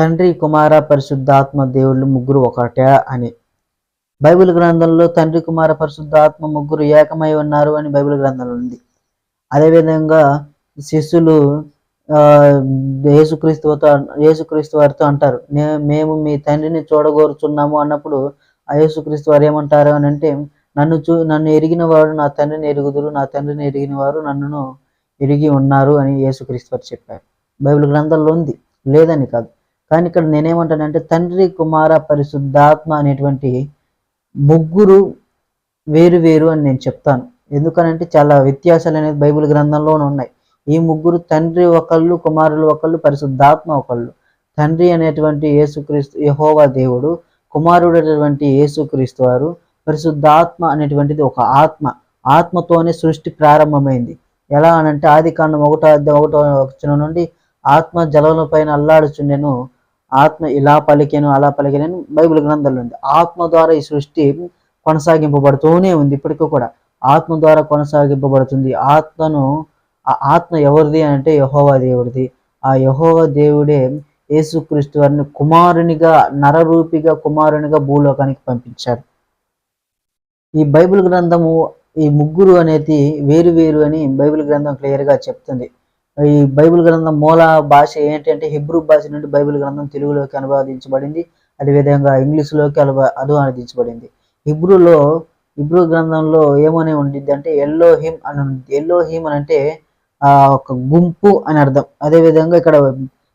తండ్రి కుమార పరిశుద్ధాత్మ దేవుళ్ళు ముగ్గురు ఒకటే అని. బైబిల్ గ్రంథంలో తండ్రి కుమార పరిశుద్ధాత్మ ముగ్గురు ఏకమై ఉన్నారు అని బైబిల్ గ్రంథంలో ఉంది. అదేవిధంగా శిష్యులు ఆ, యేసుక్రీస్తుతో యేసుక్రీస్తు వారితో అంటారు నే మేము మీ తండ్రిని చూడగోరుచున్నాము అన్నప్పుడు ఆ యేసుక్రీస్తు వారు ఏమంటారు అని అంటే నన్ను చూ నన్ను ఎరిగిన వాడు నా తండ్రిని ఎరుగుదురు నా తండ్రిని ఎరిగిన వారు నన్నును ఎరిగి ఉన్నారు అని యేసుక్రీస్తు వారు చెప్పారు. బైబిల్ గ్రంథంలో ఉంది లేదని కాదు. కానీ ఇక్కడ నేనేమంటానంటే తండ్రి కుమార పరిశుద్ధాత్మ అనేటువంటి ముగ్గురు వేరు వేరు అని నేను చెప్తాను. ఎందుకనంటే చాలా వ్యత్యాసాలు అనేది బైబిల్ గ్రంథంలోనే ఉన్నాయి. ఈ ముగ్గురు తండ్రి ఒకళ్ళు కుమారులు ఒకళ్ళు పరిశుద్ధాత్మ ఒకళ్ళు. తండ్రి అనేటువంటి యేసుక్రీస్తు యహోవా దేవుడు కుమారుడు అనేటువంటి యేసుక్రీస్తు వారు పరిశుద్ధాత్మ అనేటువంటిది ఒక ఆత్మ. ఆత్మతోనే సృష్టి ప్రారంభమైంది. ఎలా అనంటే ఆది కాండం ఒకటో అధ్యాయం ఒకటో వచ్చిన నుండి ఆత్మ జలముల పైన అల్లాడుచుండెను. ఆత్మ ఇలా పలికాను అలా పలికాను బైబిల్ గ్రంథంలో ఉంది. ఆత్మ ద్వారా ఈ సృష్టి కొనసాగింపబడుతూనే ఉంది ఇప్పటికీ కూడా. ఆత్మ ద్వారా కొనసాగింపబడుతుంది. ఆత్మను ఆ ఆత్మ ఎవరిది అంటే యహోవా దేవుడిది. ఆ యహోవా దేవుడే యేసుక్రీస్తు వారిని కుమారునిగా నరరూపిగా కుమారునిగా భూలోకానికి పంపించారు ఈ బైబిల్ గ్రంథము ఈ ముగ్గురు అనేది వేరు వేరు అని బైబిల్ గ్రంథం క్లియర్గా చెప్తుంది. ఈ బైబిల్ గ్రంథం మూల భాష ఏంటంటే హిబ్రూ భాష నుండి బైబిల్ గ్రంథం తెలుగులోకి అనువాదించబడింది. అదేవిధంగా ఇంగ్లీష్లోకి అనువా అనువాదించబడింది. హిబ్రూలో హిబ్రూ గ్రంథంలో ఏమని ఉండిద్ది అంటే ఎల్లో హిమ్ అని ఉంది ఎల్లో హిమ్ అని అంటే ఆ ఒక గుంపు అని అర్థం. అదేవిధంగా ఇక్కడ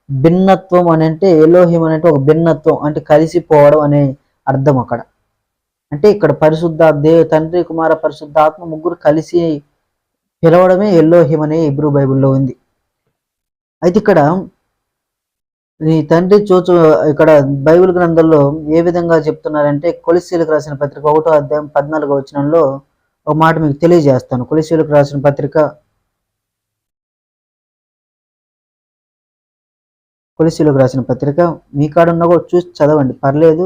భిన్నత్వం అని అంటే ఎలోహిం అని అంటే ఒక భిన్నత్వం అంటే కలిసిపోవడం అనే అర్థం అక్కడ. అంటే ఇక్కడ పరిశుద్ధ దేవ తండ్రి కుమార పరిశుద్ధాత్మ ముగ్గురు కలిసి పిలవడమే ఎల్లోహిం అనే హిబ్రూ బైబిల్లో ఉంది. అయితే ఇక్కడ నీ తండ్రి చూచు ఇక్కడ బైబిల్ గ్రంథంలో ఏ విధంగా చెప్తున్నారంటే కొలిశీలకు రాసిన పత్రిక ఒకటో అధ్యాయం పద్నాలుగో వచనంలో ఒక మాట మీకు తెలియజేస్తాను. కొలిశీలకు రాసిన పత్రిక కొలిశీలకు రాసిన పత్రిక మీ కాడ ఉన్న కూడా చూసి చదవండి. పర్లేదు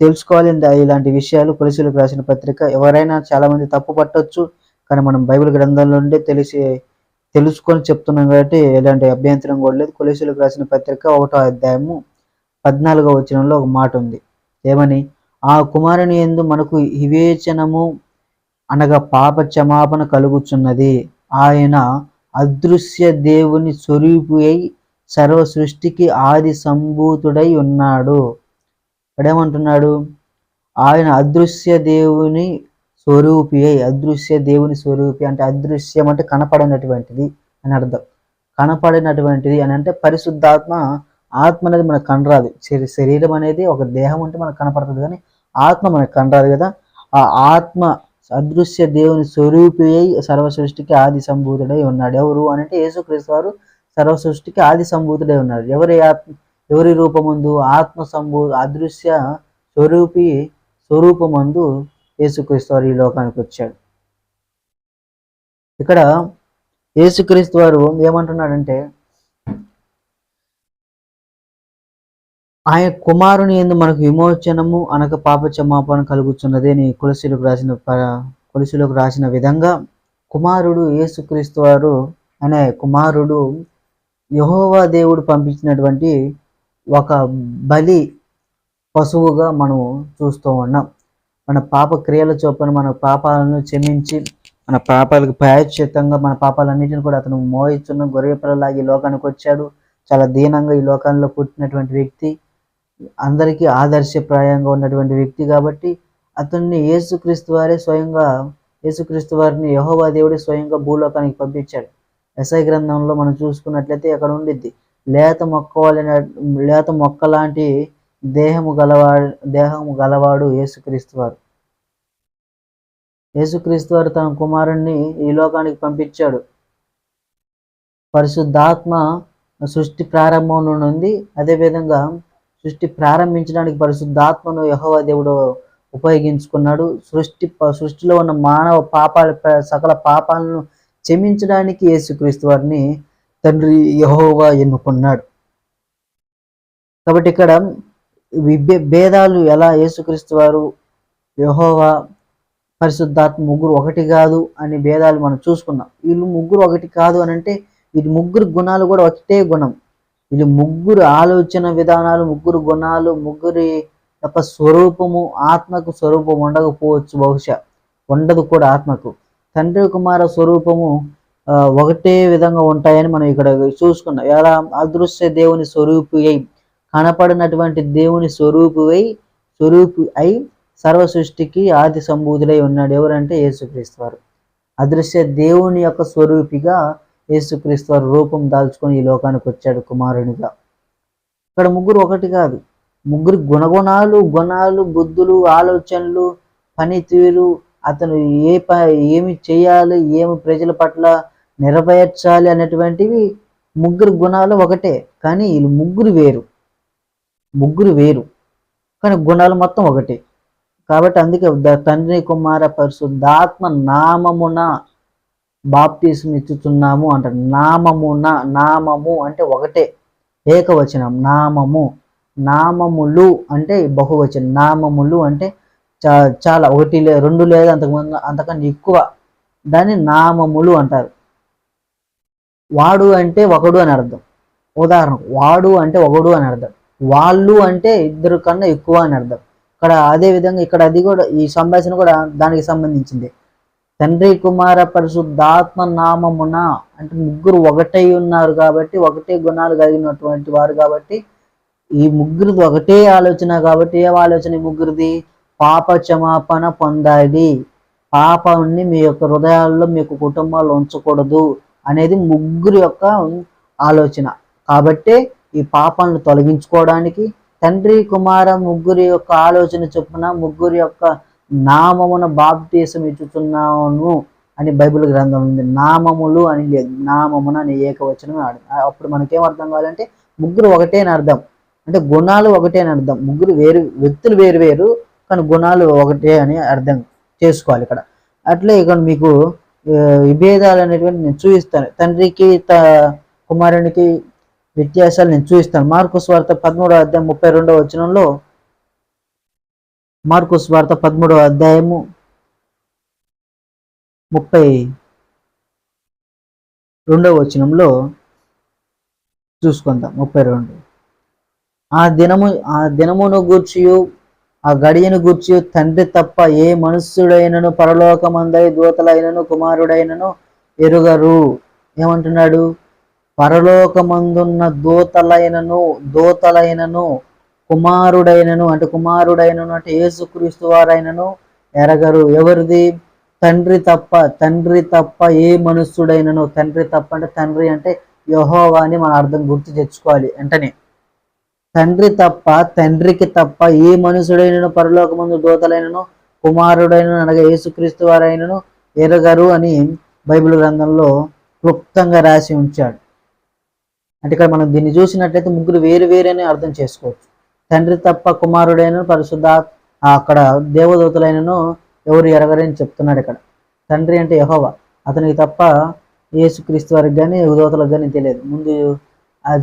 తెలుసుకోవాలి ఇలాంటి విషయాలు. కొలిశీలకు రాసిన పత్రిక ఎవరైనా చాలా మంది తప్పు పట్టవచ్చు కానీ మనం బైబిల్ గ్రంథంలో నుండి తెలిసి తెలుసుకొని చెప్తున్నాం కాబట్టి ఎలాంటి అభ్యంతరం కూడా లేదు. కొలేసులకు రాసిన పత్రిక ఒకటో అధ్యాయము పద్నాలుగో వచనంలో ఒక మాట ఉంది. ఏమని? ఆ కుమారుని ఎందు మనకు వివేచనము అనగా పాప క్షమాపణ కలుగుచున్నది. ఆయన అదృశ్య దేవుని స్వరూపు అయి సర్వ సృష్టికి ఆది సంభూతుడై ఉన్నాడు. ఇక్కడేమంటున్నాడు ఆయన అదృశ్య దేవుని స్వరూపి అదృశ్య దేవుని స్వరూపి అంటే అదృశ్యం అంటే కనపడినటువంటిది అని అర్థం. కనపడినటువంటిది అని అంటే పరిశుద్ధాత్మ ఆత్మ అనేది మనకు కనరాదు. శరీ- శరీరం అనేది ఒక దేహం అంటే మనకు కనపడుతుంది కానీ ఆత్మ మనకు కనరాదు కదా. ఆ ఆత్మ అదృశ్య దేవుని స్వరూపి అయి సర్వ సృష్టికి ఆది సంభూతుడై ఉన్నాడు. ఎవరు అని అంటే యేసుక్రీస్తు వారు సర్వ సృష్టికి ఆది సంభూతుడై ఉన్నాడు. ఎవరి ఆత్మ ఎవరి రూపముందు ఆత్మ సంభూ అదృశ్య స్వరూపి స్వరూపమందు యేసుక్రీస్తు వారు ఈ లోకానికి వచ్చాడు. ఇక్కడ యేసుక్రీస్తు వారు ఏమంటున్నాడంటే ఆయన కుమారుని ఎందు మనకు విమోచనము అనక పాప క్షమాపణ కలుగుతున్నది అని కొలసిలకు రాసిన కొలసిలకు రాసిన విధంగా కుమారుడు యేసుక్రీస్తు వారు అనే కుమారుడు యహోవా దేవుడు పంపించినటువంటి ఒక బలి పశువుగా మనం చూస్తూ ఉన్నాం. మన పాప క్రియల చొప్పున మన పాపాలను క్షమించి మన పాపాలకు ప్రాయశ్చిత్తంగా మన పాపాలన్నింటిని కూడా అతను మోహిస్తున్న గొర్రెపిల్లలాగా ఈ లోకానికి వచ్చాడు. చాలా దీనంగా ఈ లోకంలో పుట్టినటువంటి వ్యక్తి అందరికీ ఆదర్శప్రాయంగా ఉన్నటువంటి వ్యక్తి కాబట్టి అతన్ని యేసుక్రీస్తు వారే స్వయంగా యేసుక్రీస్తు వారిని యహోవా దేవుడే స్వయంగా భూలోకానికి పంపించాడు. ఎస్ఐ గ్రంథంలో మనం చూసుకున్నట్లయితే అక్కడ ఉండిద్ది లేత మొక్క వాళ్ళ లేత మొక్క లాంటి దేహము గలవాడు దేహము గలవాడు యేసుక్రీస్తు వారు. యేసుక్రీస్తు వారు తన కుమారుణ్ణి ఈ లోకానికి పంపించాడు. పరిశుద్ధాత్మ సృష్టి ప్రారంభంలో ఉంది అదేవిధంగా సృష్టి ప్రారంభించడానికి పరిశుద్ధాత్మను యహోవ దేవుడు ఉపయోగించుకున్నాడు. సృష్టి సృష్టిలో ఉన్న మానవ పాపాల సకల పాపాలను క్షమించడానికి యేసుక్రీస్తు వారిని తండ్రి యహోవా ఎన్నుకున్నాడు. కాబట్టి ఇక్కడ విభే భేదాలు ఎలా యేసుక్రీస్తు వారు యహోవా పరిశుద్ధాత్మ ముగ్గురు ఒకటి కాదు అనే భేదాలు మనం చూసుకున్నాం. వీళ్ళు ముగ్గురు ఒకటి కాదు అని అంటే వీటి ముగ్గురు గుణాలు కూడా ఒకటే గుణం. వీళ్ళు ముగ్గురు ఆలోచన విధానాలు ముగ్గురు గుణాలు ముగ్గురి యొక్క స్వరూపము ఆత్మకు స్వరూపం ఉండకపోవచ్చు బహుశా. ఉండదు కూడా ఆత్మకు. తండ్రి కుమార స్వరూపము ఆ, ఒకటే విధంగా ఉంటాయని మనం ఇక్కడ చూసుకున్నాం. ఎలా? అదృశ్య దేవుని స్వరూపి అయి కనపడినటువంటి దేవుని స్వరూపువై స్వరూపు అయి సర్వ సృష్టికి ఆది సంబూధులై ఉన్నాడు. ఎవరంటే యేసుక్రీస్తు వారు. అదృశ్య దేవుని యొక్క స్వరూపిగా యేసుక్రీస్తు వారు రూపం దాల్చుకొని ఈ లోకానికి వచ్చాడు కుమారునిగా. ఇక్కడ ముగ్గురు ఒకటి కాదు. ముగ్గురు గుణగుణాలు గుణాలు బుద్ధులు ఆలోచనలు పనితీరు అతను ఏ ప ఏమి చేయాలి ఏమి ప్రజల పట్ల నెరవేర్చాలి అనేటువంటివి ముగ్గురు గుణాలు ఒకటే. కానీ వీళ్ళు ముగ్గురు వేరు. ముగ్గురు వేరు. కానీ గుణాలు మొత్తం ఒకటే. కాబట్టి అందుకే తండ్రి కుమార పరిశుద్ధాత్మ నామమున బాప్తీసం ఇచ్చుతున్నాము అంటారు నామమున నామము అంటే ఒకటే. ఏకవచనం నామము. నామములు అంటే బహువచనం. నామములు అంటే చా చాలా ఒకటి లే రెండు లేదా అంతకుముందు అంతకన్నా ఎక్కువ. దాన్ని నామములు అంటారు. వాడు అంటే ఒకడు అని అర్థం. ఉదాహరణకు వాడు అంటే ఒకడు అని అర్థం. వాళ్ళు అంటే ఇద్దరు కన్నా ఎక్కువ అని అర్థం. ఇక్కడ అదే విధంగా ఇక్కడ అది కూడా ఈ సంభాషణ కూడా దానికి సంబంధించింది. తండ్రి కుమార పరిశుద్ధాత్మ నామమున అంటే ముగ్గురు ఒకటై ఉన్నారు కాబట్టి ఒకటే గుణాలు కలిగినటువంటి వారు కాబట్టి ఈ ముగ్గురిది ఒకటే ఆలోచన కాబట్టి ఏ ఆలోచన ఈ ముగ్గురిది? పాప క్షమాపణ పొందాలి. పాపాన్ని మీ యొక్క హృదయాల్లో మీ యొక్క కుటుంబాల్లో ఉంచకూడదు అనేది ముగ్గురు యొక్క ఆలోచన. కాబట్టే ఈ పాపాలను తొలగించుకోవడానికి తండ్రి కుమార ముగ్గురి యొక్క ఆలోచన చొప్పున ముగ్గురి యొక్క నామమున బాప్తీసం ఇచ్చుతున్నాను అని బైబిల్ గ్రంథం ఉంది. నామములు అని లేదు. నామమున అని ఏకవచనం ఆడు అప్పుడు మనకేం అర్థం కావాలంటే ముగ్గురు ఒకటే అని అర్థం. అంటే గుణాలు ఒకటే అని అర్థం. ముగ్గురు వేరు వ్యక్తులు వేరు వేరు కానీ గుణాలు ఒకటే అని అర్థం చేసుకోవాలి ఇక్కడ. అట్లే ఇక్కడ మీకు విభేదాలు అనేటువంటి నేను చూపిస్తాను. తండ్రికి త కుమారునికి వ్యత్యాసాలు నేను చూపిస్తాను. మార్కుస్ వార్త పదమూడవ అధ్యాయం ముప్పై రెండవ వచనంలో మార్కుస్ వార్త పదమూడవ అధ్యాయము ముప్పై రెండవ వచనంలో చూసుకుందాం. ముప్పై రెండు. ఆ దినము ఆ దినమును గూర్చియు ఆ గడియను గూర్చి తండ్రి తప్ప ఏ మనుష్యుడైనను పరలోకమందరి దూతలైనను కుమారుడైనను ఎరుగరు. ఏమంటున్నాడు? పరలోకమందున్న దూతలైనను దూతలైనను కుమారుడైనను అంటే కుమారుడైనను అంటే యేసుక్రీస్తు వారైనను ఎరగరు. ఎవరిది? తండ్రి తప్ప తండ్రి తప్ప ఏ మనుష్యుడైనను? తండ్రి తప్ప అంటే తండ్రి అంటే యహోవా అని మన అర్థం గుర్తు తెచ్చుకోవాలి వెంటనే. తండ్రి తప్ప తండ్రికి తప్ప ఏ మనుషుడైనను పరలోకమందు దూతలైనను కుమారుడైనను అనగా యేసుక్రీస్తు వారైనను ఎరగరు అని బైబిల్ గ్రంథంలో క్లుప్తంగా రాసి ఉంచాడు. అంటే ఇక్కడ మనం దీన్ని చూసినట్లయితే ముగ్గురు వేరు వేరని అర్థం చేసుకోవచ్చు. తండ్రి తప్ప కుమారుడైన పరిశుద్ధ అక్కడ దేవదూతలైనను ఎవరు ఎరగరని చెప్తున్నాడు ఇక్కడ. తండ్రి అంటే యహోవా. అతనికి తప్ప యేసుక్రీస్తు వారికి కానీ యువదూతలకు కానీ తెలియదు. ముందు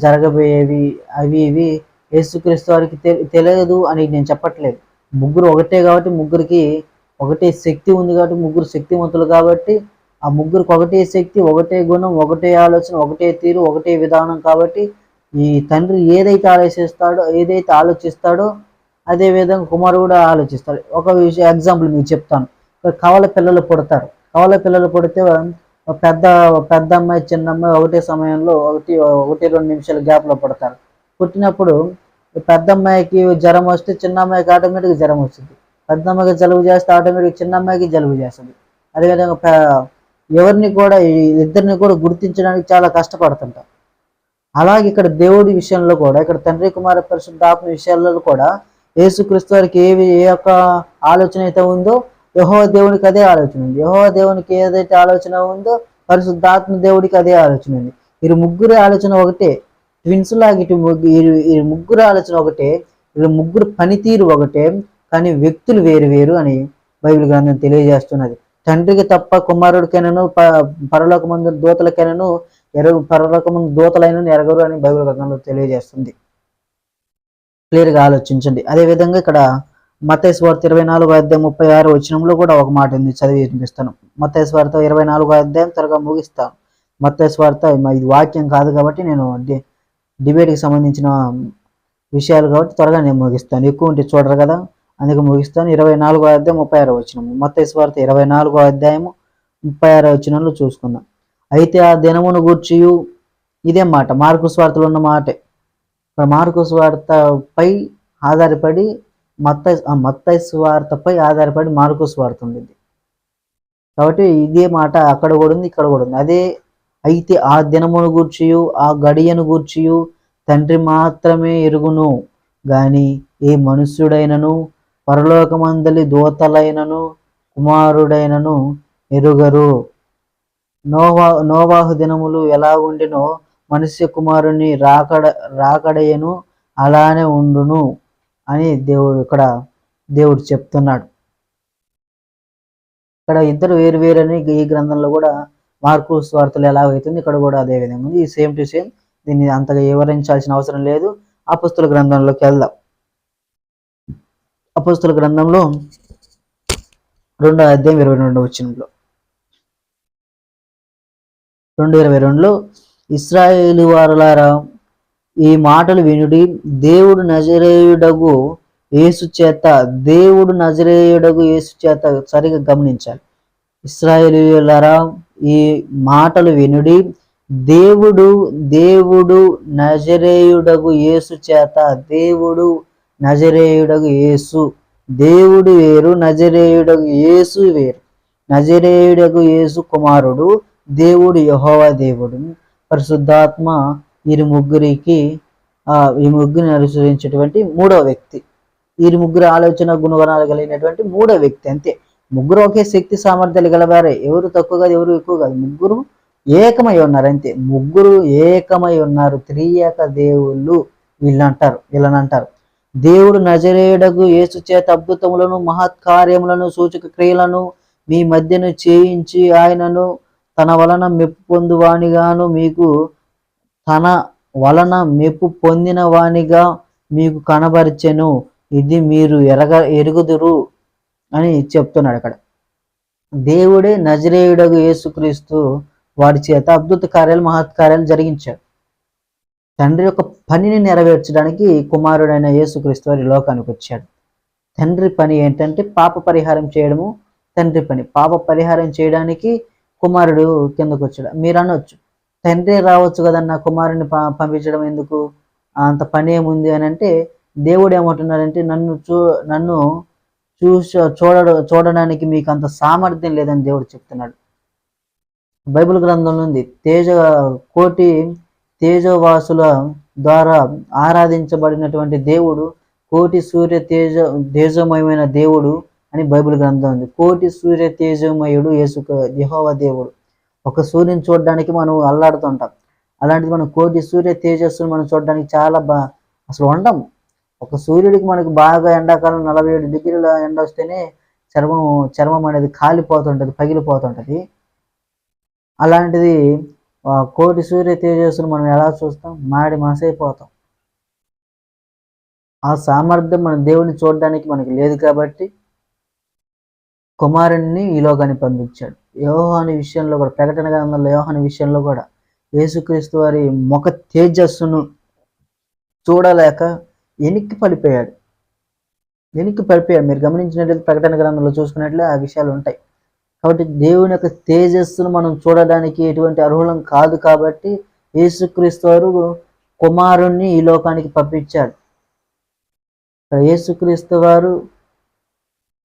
జరగబోయేవి అవి ఇవి యేసుక్రీస్తు వారికి తెలియదు అని నేను చెప్పట్లేదు. ముగ్గురు ఒకటే కాబట్టి ముగ్గురికి ఒకటే శక్తి ఉంది కాబట్టి ముగ్గురు శక్తివంతులు కాబట్టి ఆ ముగ్గురికి ఒకటే శక్తి ఒకటే గుణం ఒకటే ఆలోచన ఒకటే తీరు ఒకటే విధానం కాబట్టి ఈ తండ్రి ఏదైతే ఆలోచిస్తాడో ఏదైతే ఆలోచిస్తాడో అదే విధంగా కుమారు కూడా ఆలోచిస్తాడు. ఒక విషయం ఎగ్జాంపుల్ మీకు చెప్తాను. కవల పిల్లలు పుడతారు. కవల పిల్లలు పుడితే పెద్ద పెద్ద అమ్మాయి చిన్న అమ్మాయి ఒకటే సమయంలో ఒకటి ఒకటి రెండు నిమిషాల గ్యాప్లో పుడతారు. పుట్టినప్పుడు పెద్ద అమ్మాయికి జ్వరం వస్తే చిన్న అమ్మాయికి ఆటోమేటిక్గా జ్వరం వస్తుంది. పెద్ద అమ్మాయికి జలుబు చేస్తే ఆటోమేటిక్ చిన్న అమ్మాయికి జలుబు చేస్తుంది. అదేవిధంగా ఎవరిని కూడా ఇద్దరిని కూడా గుర్తించడానికి చాలా కష్టపడుతుంటాం. అలాగే ఇక్కడ దేవుడి విషయంలో కూడా ఇక్కడ తండ్రి కుమార పరిశుద్ధాత్మ విషయాలలో కూడా యేసుక్రీస్తు వారికి ఏవి ఏ యొక్క ఆలోచన అయితే ఉందో యహో దేవునికి అదే ఆలోచన ఉంది. యహో దేవునికి ఏదైతే ఆలోచన ఉందో పరిశుద్ధాత్మ దేవుడికి అదే ఆలోచన ఉంది. వీరి ముగ్గురు ఆలోచన ఒకటే ట్విన్స్ లాగా ఇటు వీరి ముగ్గురు ఆలోచన ఒకటే వీళ్ళ ముగ్గురు పనితీరు ఒకటే కానీ వ్యక్తులు వేరు వేరు అని బైబిల్ గ్రంథం తెలియజేస్తున్నది. తండ్రికి తప్ప కుమారుడికైనను ప పరలోకమందు దూతలకైనను ఎరగు పరలోకమందు దూతలైనను ఎరగరు అని బైబిల్ గ్రంథంలో తెలియజేస్తుంది. క్లియర్గా ఆలోచించండి. అదే విధంగా ఇక్కడ మతేశ్వార్త ఇరవై నాలుగో అధ్యాయం ముప్పై ఆరు వచ్చినంలో కూడా ఒక మాట ఉంది. చదివి వినిపిస్తాను. మతేశ్వార్త ఇరవై నాలుగో అధ్యాయం త్వరగా ముగిస్తాను. మతేశ్వార్త ఇది వాక్యం కాదు కాబట్టి నేను దే- డిబేట్కి సంబంధించిన విషయాలు కాబట్టి త్వరగా నేను ముగిస్తాను. ఎక్కువ ఉంటే చూడరు కదా? అందుకే ముగిస్తాను. ఇరవై నాలుగో అధ్యాయం ముప్పై ఆరో వచ్చిన మొత్తం స్వార్థ ఇరవై నాలుగో అధ్యాయము ముప్పై ఆరో వచ్చినంలో చూసుకుందాం. అయితే ఆ దినమును గూర్చియు ఇదే మాట. మార్కు స్వార్థలో ఉన్న మాటే. ఇక్కడ మార్కు స్వార్థపై ఆధారపడి మత్త మత్త స్వార్థపై ఆధారపడి మార్కు స్వార్థ ఉండింది. కాబట్టి ఇదే మాట అక్కడ కూడా ఉంది ఇక్కడ కూడా ఉంది. అదే అయితే ఆ దినమును గూర్చియు ఆ గడియను గూర్చియు తండ్రి మాత్రమే ఎరుగును. గాని ఏ మనుష్యుడైనను పరలోకమందలి దూతలైనను కుమారుడైనను ఎరుగరు. నోవా నోవాహు దినములు ఎలా ఉండినో మనుష్య కుమారుని రాకడ రాకడయను అలానే ఉండును అని దేవుడు ఇక్కడ దేవుడు చెప్తున్నాడు. ఇక్కడ ఇద్దరు వేరు వేరు అని ఈ గ్రంథంలో కూడా మార్కు స్వార్థలు ఎలాగైతుంది ఇక్కడ కూడా అదే విధంగా ఉంది. ఈ సేమ్ టు సేమ్ దీన్ని అంతగా వివరించాల్సిన అవసరం లేదు. అపుస్తుల గ్రంథంలోకి వెళ్దాం. అపుస్తుల గ్రంథంలో రెండో అధ్యాయం ఇరవై రెండు వచ్చినంలో రెండు ఇరవై రెండులో ఇస్రాయేలు వారులారా ఈ మాటలు వినుడి దేవుడు నజరేయుడగు యేసు చేత దేవుడు నజరేయుడగు యేసు చేత సరిగా గమనించాలి. ఇస్రాయేలీయులారా ఈ మాటలు వినుడి దేవుడు దేవుడు నజరేయుడగు యేసు చేత దేవుడు నజరేయుడగు యేసు. దేవుడు వేరు నజరేయుడగు యేసు వేరు. నజరేయుడగు యేసు కుమారుడు దేవుడు యహోవ దేవుడు. పరిశుద్ధాత్మ వీరి ముగ్గురికి ఆ ఈ ముగ్గురిని అనుసరించేటువంటి మూడవ వ్యక్తి. వీరి ముగ్గురు ఆలోచన గుణగణాలు కలిగినటువంటి మూడో వ్యక్తి అంతే. ముగ్గురు ఒకే శక్తి సామర్థ్యాలు గలవారే. ఎవరు తక్కువ కాదు ఎవరు ఎక్కువ కాదు. ముగ్గురు ఏకమై ఉన్నారు అంతే. ముగ్గురు ఏకమై ఉన్నారు. త్రియేక దేవుళ్ళు వీళ్ళంటారు వీళ్ళని అంటారు. దేవుడు నజరేయుడకు యేసు చేత అద్భుతములను మహత్కార్యములను సూచక క్రియలను మీ మధ్యను చేయించి ఆయనను తన వలన మెప్పు పొందువానిగాను మీకు తన వలన మెప్పు పొందిన వానిగా మీకు కనబరిచెను. ఇది మీరు ఎరగ ఎరుగుదురు అని చెప్తున్నాడు అక్కడ. దేవుడే నజరేయుడగు యేసుక్రీస్తు వాడి చేత అద్భుత కార్యాలు మహత్కార్యాలు జరిగించాడు తండ్రి యొక్క పనిని నెరవేర్చడానికి కుమారుడైన యేసుక్రీస్తు వారి లోకానికి వచ్చాడు తండ్రి పని ఏంటంటే పాప పరిహారం చేయడము తండ్రి పని. పాప పరిహారం చేయడానికి కుమారుడు కిందకు వచ్చాడు. మీరు అనొచ్చు తండ్రి రావచ్చు కదన్న కుమారుని పంపించడం ఎందుకు? అంత పని ఏముంది అని అంటే దేవుడు ఏమంటున్నాడంటే నన్ను చూ నన్ను చూస చూడ చూడడానికి మీకు అంత సామర్థ్యం లేదని దేవుడు చెప్తున్నాడు. బైబిల్ గ్రంథంలో ఉంది తేజ కోటి తేజవాసుల ద్వారా ఆరాధించబడినటువంటి దేవుడు కోటి సూర్య తేజ తేజమయమైన దేవుడు అని బైబిల్ గ్రంథం ఉంది. కోటి సూర్య తేజమయుడు యేసు యహోవ దేవుడు. ఒక సూర్యుని చూడడానికి మనం అల్లాడుతుంటాం. అలాంటిది మనం కోటి సూర్య తేజస్సును మనం చూడడానికి చాలా బా అసలు ఉండం ఒక సూర్యుడికి మనకు బాగా ఎండాకాలం నలభై ఏడు డిగ్రీల ఎండ వస్తేనే చర్మం చర్మం అనేది కాలిపోతుంటుంది పగిలిపోతుంటుంది. అలాంటిది కోటి సూర్య తేజస్సును మనం ఎలా చూస్తాం? మాడి మాసైపోతాం. ఆ సామర్థ్యం మన దేవుని చూడడానికి మనకి లేదు కాబట్టి కుమారుణ్ణి ఈ లోకాన్ని పంపించాడు. యోహాని విషయంలో కూడా ప్రకటన గ్రంథంలో యోహాని విషయంలో కూడా యేసుక్రీస్తు వారి ముఖ తేజస్సును చూడలేక వెనక్కి పడిపోయాడు. వెనక్కి పడిపోయాడు. మీరు గమనించినట్లయితే ప్రకటన గ్రంథంలో చూసుకున్నట్లే ఆ విషయాలు ఉంటాయి. కాబట్టి దేవుని యొక్క తేజస్సును మనం చూడడానికి ఎటువంటి అర్హులం కాదు కాబట్టి యేసుక్రీస్తు వారు కుమారుణ్ణి ఈ లోకానికి పంపించాడు. యేసుక్రీస్తు వారు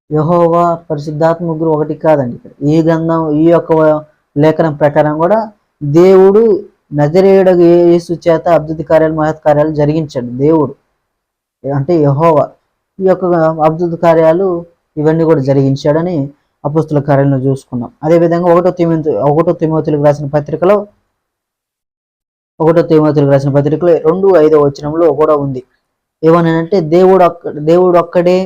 యహోవా పరిశుద్ధాత్మ ముగ్గురు ఒకటి కాదండి ఇక్కడ. ఈ గ్రంథం ఈ యొక్క లేఖనం ప్రకారం కూడా దేవుడు నజరేయుడు యేసు చేత అద్భుత కార్యాలు మహత్ కార్యాలు జరిగించాడు. దేవుడు అంటే యహోవా ఈ యొక్క అద్భుత కార్యాలు ఇవన్నీ కూడా జరిగించాడని అపుస్తుల కార్యాలను చూసుకున్నాం. అదేవిధంగా ఒకటో తిమోతి ఒకటో తిమోతులకు రాసిన పత్రికలో ఒకటో తిమోతులకు రాసిన పత్రికలో రెండు ఐదో వచనంలో కూడా ఉంది. ఏమనంటే దేవుడు అక్క దేవుడు ఒక్కడే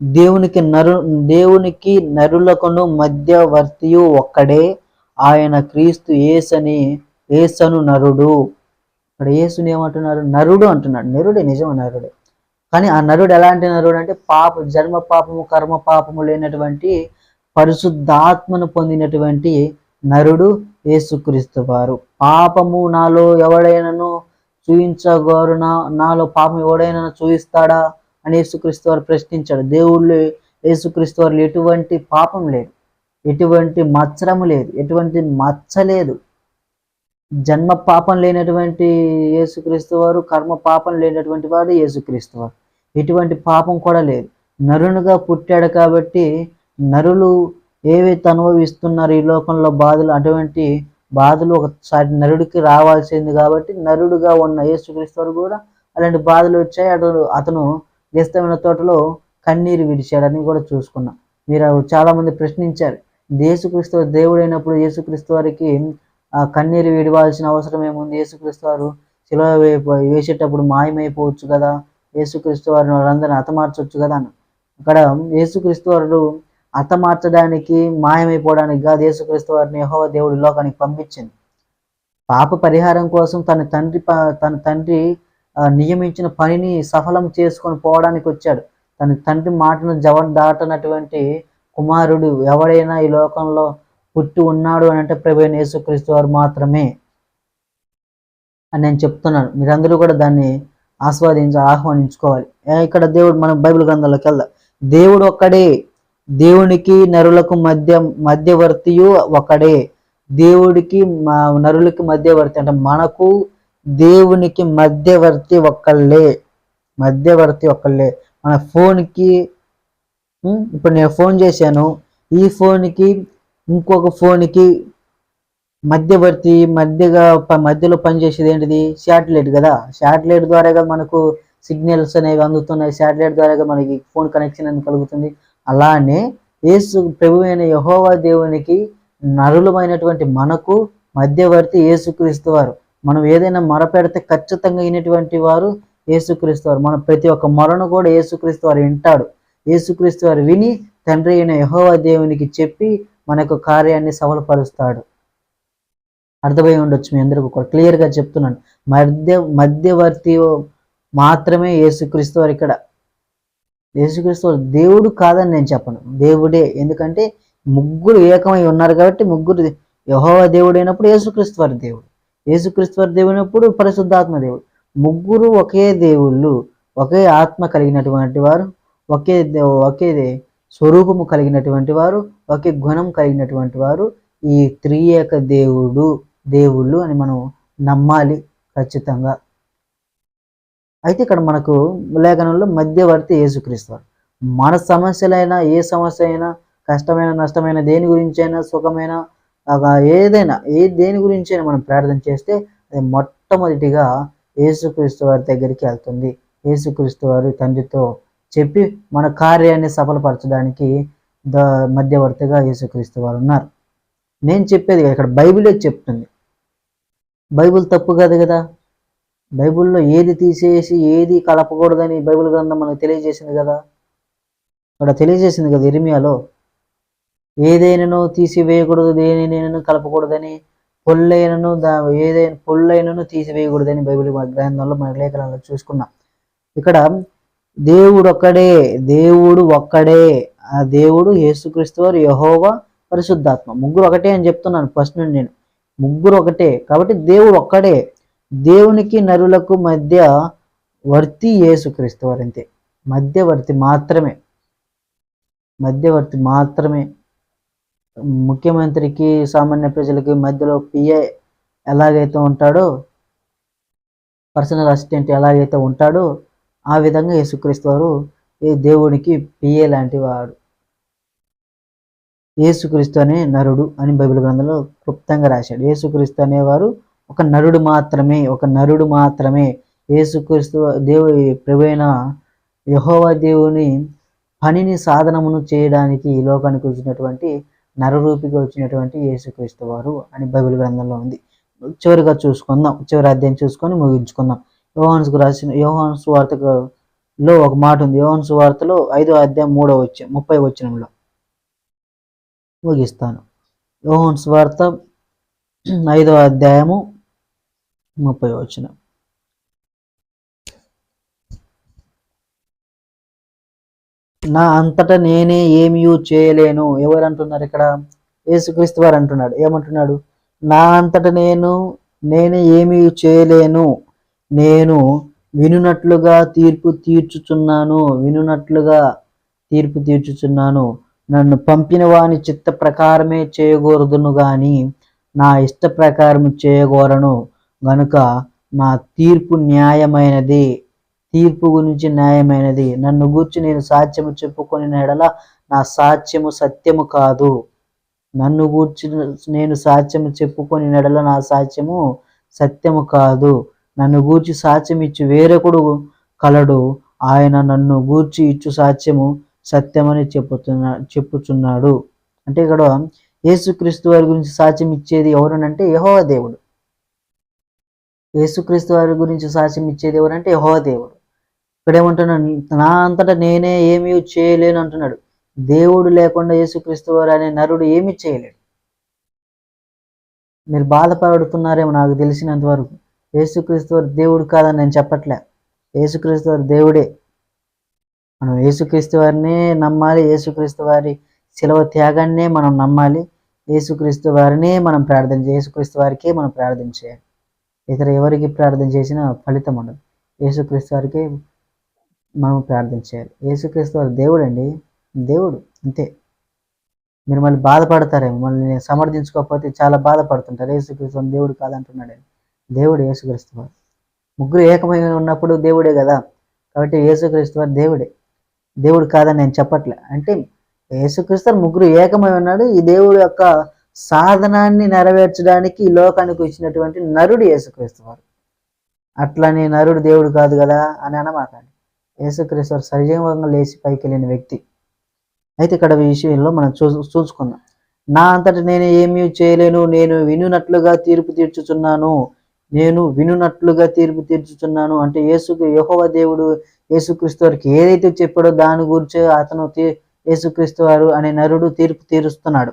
దేవునికి నరు దేవునికి నరులకును మధ్యవర్తియు ఒక్కడే. ఆయన క్రీస్తు ఏసని ఏసను నరుడు. ఇక్కడ ఏసుని ఏమంటున్నారు? నరుడు అంటున్నాడు. నరుడే నిజం నరుడే. కానీ ఆ నరుడు ఎలాంటి నరుడు అంటే పాప జన్మ పాపము కర్మ పాపము లేనటువంటి పరిశుద్ధాత్మను పొందినటువంటి నరుడు యేసుక్రీస్తు వారు. పాపము నాలో ఎవడైనను చూయించగోరునా నాలో పాపం ఎవడైనా చూయిస్తాడా? అని యేసుక్రీస్తు వారు ప్రశ్నించాడు. దేవుళ్ళు యేసుక్రీస్తు వారు ఎటువంటి పాపం లేదు. ఎటువంటి మచ్చరము లేదు. ఎటువంటి మచ్చ లేదు. జన్మ పాపం లేనటువంటి యేసుక్రీస్తు వారు కర్మ పాపం లేనటువంటి వాడు యేసుక్రీస్తు వారు. ఎటువంటి పాపం కూడా లేదు. నరునిగా పుట్టాడు కాబట్టి నరులు ఏవైతే అనుభవిస్తున్నారు ఈ లోకంలో బాధలు అటువంటి బాధలు ఒకసారి నరుడికి రావాల్సింది కాబట్టి నరుడుగా ఉన్న యేసుక్రీస్తు వారు కూడా అలాంటి బాధలు వచ్చాయి. అతను అతను వ్యస్తమైన తోటలో కన్నీరు విడిచాడని కూడా చూసుకున్నాం. మీరు చాలా మంది ప్రశ్నించారు. యేసుక్రీస్తు దేవుడైనప్పుడు యేసుక్రీస్తు వారికి ఆ కన్నీరు విడవాల్సిన అవసరం ఏముంది? యేసుక్రీస్తు వారు శిలువ వేసేటప్పుడు మాయమైపోవచ్చు కదా. యేసుక్రీస్తు వారిని వాళ్ళందరినీ హతమార్చవచ్చు కదా అని అక్కడ యేసుక్రీస్తు వారు హతమార్చడానికి మాయమైపోవడానికి కాదు. యేసుక్రీస్తు వారిని యహోవ దేవుడి లోకానికి పంపించింది. పాప పరిహారం కోసం తన తండ్రి ప- తన తండ్రి నియమించిన పనిని సఫలం చేసుకొని పోవడానికి వచ్చాడు. తన తండ్రి మాటను జవన్ దాటనటువంటి కుమారుడు ఎవడైనా ఈ లోకంలో పుట్టి ఉన్నాడు అని అంటే ప్రభు యేసుక్రీస్తు వారు మాత్రమే అని నేను చెప్తున్నాను. మీరందరూ కూడా దాన్ని ఆస్వాదించి ఆహ్వానించుకోవాలి. ఇక్కడ దేవుడు మనం బైబిల్ గ్రంథంలోకి వెళ్దాం. దేవుడు ఒక్కడే దేవునికి నరులకు మధ్య మధ్యవర్తియు ఒకడే. దేవుడికి నరులకి మధ్యవర్తి అంటే మనకు దేవునికి మధ్యవర్తి ఒక్కళ్ళే. మధ్యవర్తి ఒక్కళ్ళే. మన ఫోన్కి ఇప్పుడు నేను ఫోన్ చేశాను. ఈ ఫోన్కి ఇంకొక ఫోన్కి మధ్యవర్తి మధ్యగా మధ్యలో పనిచేసేది ఏంటిది? శాటిలైట్ కదా. శాటిలైట్ ద్వారాగా మనకు సిగ్నల్స్ అనేవి అందుతున్నాయి. శాటిలైట్ ద్వారాగా మనకి ఫోన్ కనెక్షన్ అనేది కలుగుతుంది. అలానే యేసు ప్రభు అయిన యహోవా దేవునికి నరులమైనటువంటి మనకు మధ్యవర్తి యేసుక్రీస్తు వారు. మనం ఏదైనా మొరపెడితే ఖచ్చితంగా అయినటువంటి వారు యేసుక్రీస్తు వారు. మన ప్రతి ఒక్క మొరను కూడా యేసుక్రీస్తు వారు వింటాడు. యేసుక్రీస్తు వారు విని తండ్రి అయిన యహోవా దేవునికి చెప్పి మనకు కార్యాన్ని సఫలపరుస్తాడు. అర్థమై ఉండొచ్చు మీ అందరికీ కూడా. క్లియర్గా చెప్తున్నాను. మధ్య మధ్యవర్తి మాత్రమే యేసుక్రీస్తు వారు ఇక్కడ యేసుక్రీస్తు దేవుడు కాదని నేను చెప్పను. దేవుడే. ఎందుకంటే ముగ్గురు ఏకమై ఉన్నారు కాబట్టి ముగ్గురు యహోవ దేవుడు అయినప్పుడు యేసుక్రీస్తు వారి దేవుడు. యేసుక్రీస్తు వారి దేవుడు అయినప్పుడు పరిశుద్ధాత్మ దేవుడు. ముగ్గురు ఒకే దేవుళ్ళు ఒకే ఆత్మ కలిగినటువంటి వారు ఒకే దేవు ఒకే స్వరూపము కలిగినటువంటి వారు ఒకే గుణం కలిగినటువంటి వారు ఈ త్రియేక దేవుడు దేవుళ్ళు అని మనం నమ్మాలి ఖచ్చితంగా. అయితే ఇక్కడ మనకు లేఖనంలో మధ్యవర్తి యేసుక్రీస్తు మన సమస్యలైనా ఏ సమస్య అయినా కష్టమైన నష్టమైన దేని గురించి అయినా సుఖమైన ఏదైనా ఏ దేని గురించి అయినా మనం ప్రార్థన చేస్తే అది మొట్టమొదటిగా యేసుక్రీస్తు వారి దగ్గరికి వెళ్తుంది. యేసుక్రీస్తు వారి తండ్రితో చెప్పి మన కార్యాన్ని సఫలపరచడానికి ద మధ్యవర్తిగా యేసుక్రీస్తు వారు ఉన్నారు. నేను చెప్పేది ఇక్కడ బైబిలే చెప్తుంది. బైబిల్ తప్పు కాదు కదా? బైబిల్లో ఏది తీసేసి ఏది కలపకూడదని బైబిల్ గ్రంథం మనకు తెలియజేసింది కదా? ఇక్కడ తెలియజేసింది కదా ఇరిమియాలో ఏదైనాను తీసివేయకూడదు దేనినైనా కలపకూడదని పొల్లైనను దా ఏదైనా పొల్లైనను తీసివేయకూడదని బైబిల్ గ్రంథంలో మన లేఖనాల్లో చూసుకున్నాం. ఇక్కడ దేవుడు ఒక్కడే దేవుడు ఒక్కడే ఆ దేవుడు యేసుక్రీస్తు వారు యహోవా పరిశుద్ధాత్మ. ముగ్గురు ఒకటే అని చెప్తున్నాను ఫస్ట్ నుండి నేను. ముగ్గురు ఒకటే. కాబట్టి దేవుడు ఒక్కడే. దేవునికి నరులకు మధ్య వర్తి యేసుక్రీస్తు వారు అంతే మధ్యవర్తి మాత్రమే. మధ్యవర్తి మాత్రమే. ముఖ్యమంత్రికి సామాన్య ప్రజలకి మధ్యలో పిఏ ఎలాగైతే ఉంటాడో పర్సనల్ అసిస్టెంట్ ఎలాగైతే ఉంటాడో ఆ విధంగా యేసుక్రీస్తు వారు ఏ దేవునికి పిఏ లాంటి వాడు. యేసుక్రీస్తు అనే నరుడు అని బైబిల్ గ్రంథంలో క్లుప్తంగా రాశాడు. యేసుక్రీస్తు అనేవారు ఒక నరుడు మాత్రమే ఒక నరుడు మాత్రమే. యేసుక్రీస్తు దేవు ప్రభువైన యహోవా దేవుని పనిని సాధనమును చేయడానికి ఈ లోకానికి వచ్చినటువంటి నరరూపిగా వచ్చినటువంటి యేసుక్రీస్తు వారు అని బైబిల్ గ్రంథంలో ఉంది. చివరిగా చూసుకుందాం. చివరి అధ్యాయం చూసుకొని ముగించుకుందాం. యోహాన్స్కు రాసిన యోహాన్స్ వార్తకు లో ఒక మాట ఉంది. యోహాన్స్ వార్తలో ఐదో అధ్యాయం మూడో వచ్చి ముప్పై వచనంలో ముగిస్తాను. యోహాన్స్ వార్త ఐదో అధ్యాయము ముప్పై వచనం నా అంతటా నేనే ఏమీ చేయలేను. ఎవరు అంటున్నారు ఇక్కడ? యేసుక్రీస్తు వారు అంటున్నాడు. ఏమంటున్నాడు? నా అంతట నేను నేనే ఏమీ చేయలేను. నేను వినునట్లుగా తీర్పు తీర్చుచున్నాను. వినునట్లుగా తీర్పు తీర్చుచున్నాను. నన్ను పంపిన వాని చిత్త ప్రకారమే చేయకూడదును కానీ నా ఇష్ట ప్రకారం చేయగోరను గనుక నా తీర్పు న్యాయమైనది. తీర్పు గురించి న్యాయమైనది. నన్ను గూర్చి నేను సాక్ష్యము చెప్పుకొని ఎడల నా సాక్ష్యము సత్యము కాదు. నన్ను గూర్చి నేను సాక్ష్యము చెప్పుకొని నెడల నా సాక్ష్యము సత్యము కాదు. నన్ను గూర్చి సాక్ష్యం ఇచ్చి వేరొకడు కలడు. ఆయన నన్ను గూర్చి ఇచ్చు సాక్ష్యము సత్యమని చెప్పుతున్నా చెప్పుచున్నాడు. అంటే ఇక్కడ యేసుక్రీస్తు వారి గురించి సాక్ష్యం ఇచ్చేది ఎవరనంటే యహోవ దేవుడు. యేసుక్రీస్తు వారి గురించి సాక్ష్యం ఇచ్చేది ఎవరంటే యహో దేవుడు. ఇక్కడ ఏమంటున్నాడు నా అంతటా నేనే ఏమీ చేయలేను అంటున్నాడు. దేవుడు లేకుండా యేసుక్రీస్తు వారు అనే నరుడు ఏమీ చేయలేడు. మీరు బాధపడుతున్నారేమో నాకు తెలిసినంత వరకు. యేసుక్రీస్తు వారు దేవుడు కాదని నేను చెప్పట్లే. యేసుక్రీస్తు వారు దేవుడే. మనం యేసుక్రీస్తు వారినే నమ్మాలి. యేసుక్రీస్తు వారి శిలవ త్యాగాన్నే మనం నమ్మాలి. యేసుక్రీస్తు వారినే మనం ప్రార్థన యేసుక్రీస్తు వారికే మనం ప్రార్థన చేయాలి. ఇతర ఎవరికి ప్రార్థన చేసినా ఫలితం ఉండదు. యేసుక్రీస్తు వారికి మనం ప్రార్థన చేయాలి. యేసుక్రీస్తు వారు దేవుడు అండి దేవుడు అంతే. మీరు మళ్ళీ బాధపడతారేమో. మళ్ళీ నేను సమర్థించుకోకపోతే చాలా బాధపడుతుంటారు. యేసుక్రీస్తు దేవుడు కాదంటున్నాడు దేవుడు యేసుక్రీస్తు వారు. ముగ్గురు ఏకమై ఉన్నప్పుడు దేవుడే కదా. కాబట్టి యేసుక్రీస్తు వారు దేవుడే. దేవుడు కాదని నేను చెప్పట్లే. అంటే యేసుక్రీస్తు ముగ్గురు ఏకమై ఉన్నాడు. ఈ దేవుడు యొక్క సాధనాన్ని నెరవేర్చడానికి ఈ లోకానికి వచ్చినటువంటి నరుడు యేసుక్రీస్తు వారు. నరుడు దేవుడు కాదు కదా అని అనమాకండి. యేసుక్రీస్తువారు సజీవంగా లేచి పైకి వెళ్ళిన వ్యక్తి. అయితే ఇక్కడ ఈ విషయంలో మనం చూ చూసుకుందాం. నా అంతటి నేను ఏమీ చేయలేను నేను వినునట్లుగా తీర్పు తీర్చుచున్నాను నేను వినునట్లుగా తీర్పు తీర్చుచున్నాను అంటే యేసుకు యహోవ దేవుడు యేసుక్రీస్తు వారికి ఏదైతే చెప్పాడో దాని గురించి అతను తీ- యేసుక్రీస్తు వారు అనే నరుడు తీర్పు తీరుస్తున్నాడు.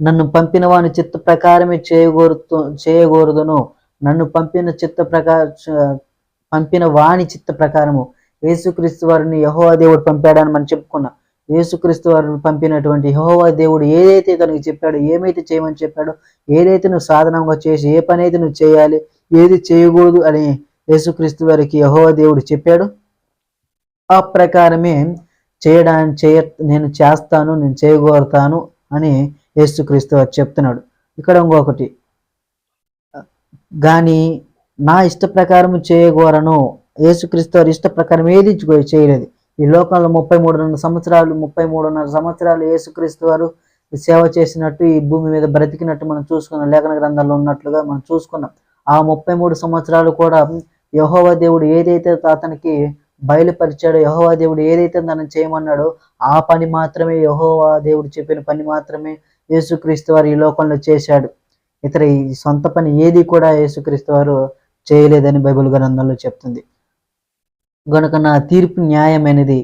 నన్ను పంపిన వాని చిత్త ప్రకారమే చేయగోరుతు చేయగోరుదును. నన్ను పంపిన చిత్త ప్రకార పంపిన వాని చిత్త ప్రకారము. యేసుక్రీస్తు వారిని యహోవా దేవుడు పంపాడని మనం చెప్పుకున్నాం. యేసుక్రీస్తు వారిని పంపినటువంటి యహోవా దేవుడు ఏదైతే తనకి చెప్పాడో ఏమైతే చేయమని చెప్పాడో ఏదైతే నువ్వు సాధనంగా చేసి ఏ పని అయితే నువ్వు చేయాలి ఏది చేయకూడదు అని యేసుక్రీస్తు వారికి యహోవా దేవుడు చెప్పాడు. ఆ ప్రకారమే చేయడానికి చేయ నేను చేస్తాను నేను చేయగోరుతాను అని యేసుక్రీస్తు వారు చెప్తున్నాడు. ఇక్కడ ఇంకొకటి. కానీ నా ఇష్ట ప్రకారం చేయగోరను యేసుక్రీస్తు వారి ఇష్ట ప్రకారం ఏది చేయలేదు. ఈ లోకంలో ముప్పై మూడున్నర సంవత్సరాలు ముప్పై మూడున్నర సంవత్సరాలు యేసుక్రీస్తు వారు సేవ చేసినట్టు ఈ భూమి మీద బ్రతికినట్టు మనం చూసుకున్నాం. లేఖన గ్రంథాల్లో ఉన్నట్లుగా మనం చూసుకున్నాం. ఆ ముప్పై మూడు సంవత్సరాలు కూడా యహోవ దేవుడు ఏదైతే అతనికి బయలుపరిచాడో. యహోవా దేవుడు ఏదైతే తనని చేయమన్నాడో ఆ పని మాత్రమే యహోవా దేవుడు చెప్పిన పని మాత్రమే యేసుక్రీస్తు వారు ఈ లోకంలో చేశాడు. ఇతర ఈ సొంత పని ఏది కూడా యేసుక్రీస్తు వారు చేయలేదని బైబిల్ గ్రంథంలో చెప్తుంది. గనుక నా తీర్పు న్యాయమైనది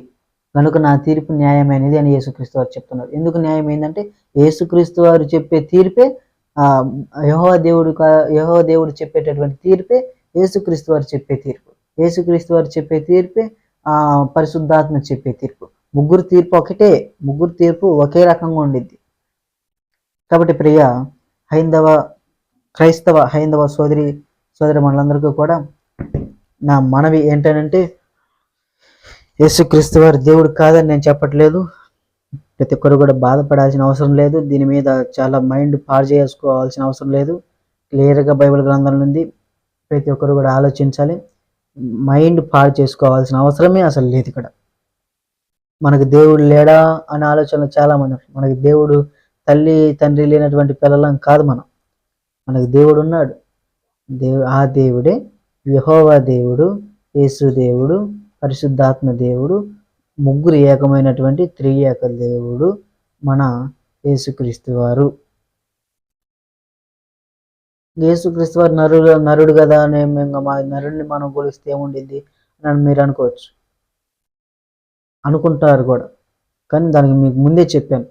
గనుక నా తీర్పు న్యాయమైనది అని యేసుక్రీస్తు వారు చెప్తున్నారు. ఎందుకు న్యాయం ఏంటంటే యేసుక్రీస్తు వారు చెప్పే తీర్పే ఆ దేవుడు యహో దేవుడు చెప్పేటటువంటి తీర్పే యేసుక్రీస్తు వారు చెప్పే తీర్పు. యేసుక్రీస్తు వారు చెప్పే తీర్పే ఆ పరిశుద్ధాత్మ చెప్పే తీర్పు. ముగ్గురు తీర్పు ఒకటే ముగ్గురు తీర్పు ఒకే రకంగా ఉండిద్ది. కాబట్టి ప్రియ హైందవ క్రైస్తవ హైందవ సోదరి సోదరి మనందరికీ కూడా నా మనవి ఏంటనంటే యేసుక్రీస్తు వారి దేవుడు కాదని నేను చెప్పట్లేదు. ప్రతి ఒక్కరు కూడా బాధపడాల్సిన అవసరం లేదు. దీని మీద చాలా మైండ్ పాడు చేసుకోవాల్సిన అవసరం లేదు. క్లియర్గా బైబిల్ గ్రంథం ఉంది ప్రతి ఒక్కరు కూడా ఆలోచించాలి. మైండ్ పాడు చేసుకోవాల్సిన అవసరమే అసలు లేదు ఇక్కడ. మనకు దేవుడు లేడా అనే ఆలోచనలు చాలా మంది మనకి దేవుడు తల్లి తండ్రి లేనటువంటి పిల్లలం కాదు మనం. మనకు దేవుడు ఉన్నాడు. దేవు ఆ దేవుడే యహోవా దేవుడు యేసు దేవుడు పరిశుద్ధాత్మ దేవుడు ముగ్గురు ఏకమైనటువంటి త్రియేక దేవుడు మన యేసుక్రీస్తు వారు. యేసుక్రీస్తు వారు నరుడు నరుడు కదా అని మేము మా నరుడిని మనం పోలిస్తే ఏముండింది అని మీరు అనుకోవచ్చు. అనుకుంటారు కూడా. కానీ దానికి మీకు ముందే చెప్పాను.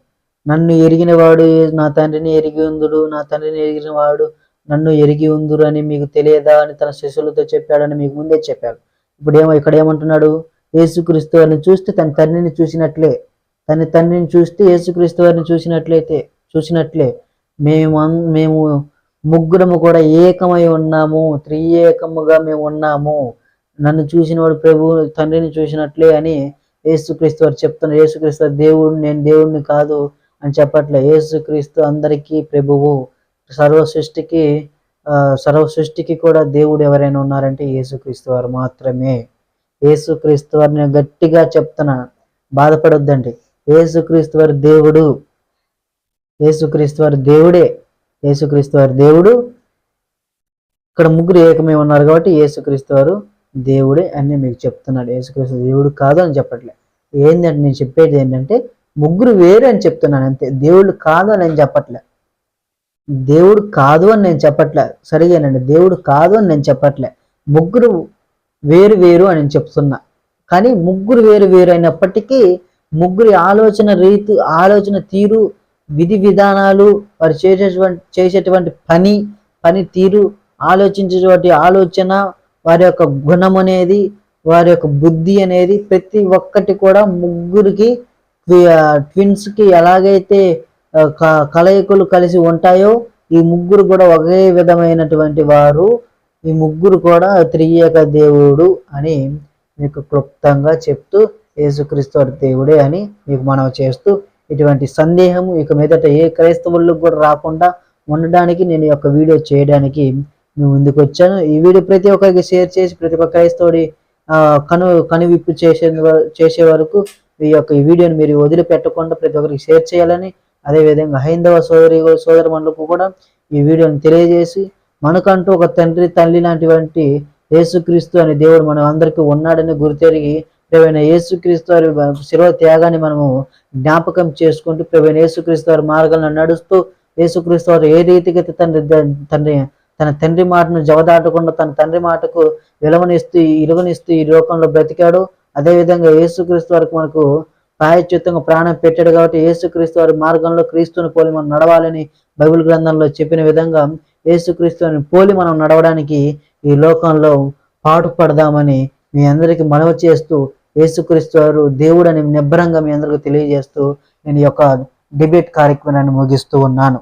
నన్ను ఎరిగిన వాడు నా తండ్రిని ఎరిగి ఉందుడు నా తండ్రిని ఎరిగిన వాడు నన్ను ఎరిగి ఉందురు అని మీకు తెలియదా అని తన శిష్యులతో చెప్పాడని మీకు ముందే చెప్పాడు ఇప్పుడు ఏమో ఇక్కడ ఏమంటున్నాడు? యేసుక్రీస్తు వారిని చూస్తే తన తండ్రిని చూసినట్లే. తన తండ్రిని చూస్తే యేసుక్రీస్తు వారిని చూసినట్లయితే చూసినట్లే. మేము మేము ముగ్గురము కూడా ఏకమై ఉన్నాము త్రియేకముగా మేము ఉన్నాము. నన్ను చూసినవాడు ప్రభు తండ్రిని చూసినట్లే అని యేసుక్రీస్తు వారు చెప్తున్నారు. యేసుక్రీస్తు దేవుడు నేను దేవుడిని కాదు అని చెప్పట్లే. యేసుక్రీస్తు అందరికీ ప్రభువు. సర్వ సృష్టికి సర్వ సృష్టికి కూడా దేవుడు ఎవరైనా ఉన్నారంటే యేసుక్రీస్తు వారు మాత్రమే. యేసుక్రీస్తు వారిని నేను గట్టిగా చెప్తున్నా బాధపడొద్దండి. యేసుక్రీస్తు వారి దేవుడు. యేసుక్రీస్తు వారి దేవుడే. యేసుక్రీస్తు వారు దేవుడు. ఇక్కడ ముగ్గురు ఏకమే ఉన్నారు కాబట్టి యేసుక్రీస్తు వారు దేవుడే అని మీకు చెప్తున్నాడు. యేసుక్రీస్తు దేవుడు కాదు అని చెప్పట్లే. ఏంటంటే నేను చెప్పేది ఏంటంటే ముగ్గురు వేరు అని చెప్తున్నాను అంతే. దేవుడు కాదు అని నేను చెప్పట్లే. దేవుడు కాదు అని నేను చెప్పట్లే. సరిగానండి దేవుడు కాదు అని నేను చెప్పట్లే. ముగ్గురు వేరు వేరు అని నేను చెప్తున్నా. కానీ ముగ్గురు వేరు వేరు అయినప్పటికీ ముగ్గురి ఆలోచన రీతి ఆలోచన తీరు విధి విధానాలు వారు చేసేటువంటి చేసేటువంటి పని పని తీరు ఆలోచించేటువంటి ఆలోచన వారి యొక్క గుణం అనేది వారి యొక్క బుద్ధి అనేది ప్రతి ఒక్కటి కూడా ముగ్గురికి ట్విన్స్కి ఎలాగైతే క- కలయికలు కలిసి ఉంటాయో ఈ ముగ్గురు కూడా ఒకే విధమైనటువంటి వారు ఈ ముగ్గురు కూడా త్రియేక దేవుడు అని మీకు క్లుప్తంగా చెప్తూ యేసుక్రీస్తు దేవుడే అని మీకు మనం చేస్తూ ఇటువంటి సందేహము ఇక మీదట ఏ క్రైస్తవులకు కూడా రాకుండా ఉండడానికి నేను ఈ యొక్క వీడియో చేయడానికి మీ ముందుకు వచ్చాను. ఈ వీడియో ప్రతి ఒక్కరికి షేర్ చేసి ప్రతి ఒక్క క్రైస్తవుడి కను కనువిప్పు చేసే వ- చేసే వరకు ఈ యొక్క ఈ వీడియోని మీరు వదిలిపెట్టకుండా ప్రతి ఒక్కరికి షేర్ చేయాలని అదేవిధంగా హైందవ సోదరి సోదరులకు కూడా ఈ వీడియోని తెలియజేసి మనకంటూ ఒక తండ్రి తల్లి లాంటివంటి యేసుక్రీస్తు అనే దేవుడు మనం అందరికీ ఉన్నాడని గుర్తెరిగి ప్రవీణ యేసుక్రీస్తు వారి శిరవ త్యాగాన్ని మనము జ్ఞాపకం చేసుకుంటూ ప్రవీణ యేసుక్రీస్తు వారి మార్గాలను నడుస్తూ యేసుక్రీస్తు వారు ఏ రీతిగా తండ్రి తండ్రి తన తండ్రి మాటను జవదాటకుండా తన తండ్రి మాటకు విలువనిస్తూ ఇలువనిస్తూ ఈ లోకంలో బ్రతికాడు. అదేవిధంగా యేసుక్రీస్తు వరకు మనకు ప్రాయచిత్తంగా ప్రాణం పెట్టాడు కాబట్టి యేసుక్రీస్తు వారి మార్గంలో క్రీస్తుని పోలి మనం నడవాలని బైబిల్ గ్రంథంలో చెప్పిన విధంగా యేసుక్రీస్తుని పోలి మనం నడవడానికి ఈ లోకంలో పాటుపడదామని మీ అందరికీ మనవి చేస్తూ యేసుక్రీస్తు వారు దేవుడని నిబ్బరంగా మీ అందరికీ తెలియజేస్తూ నేను ఈ యొక్క డిబేట్ కార్యక్రమాన్ని ముగిస్తూ ఉన్నాను.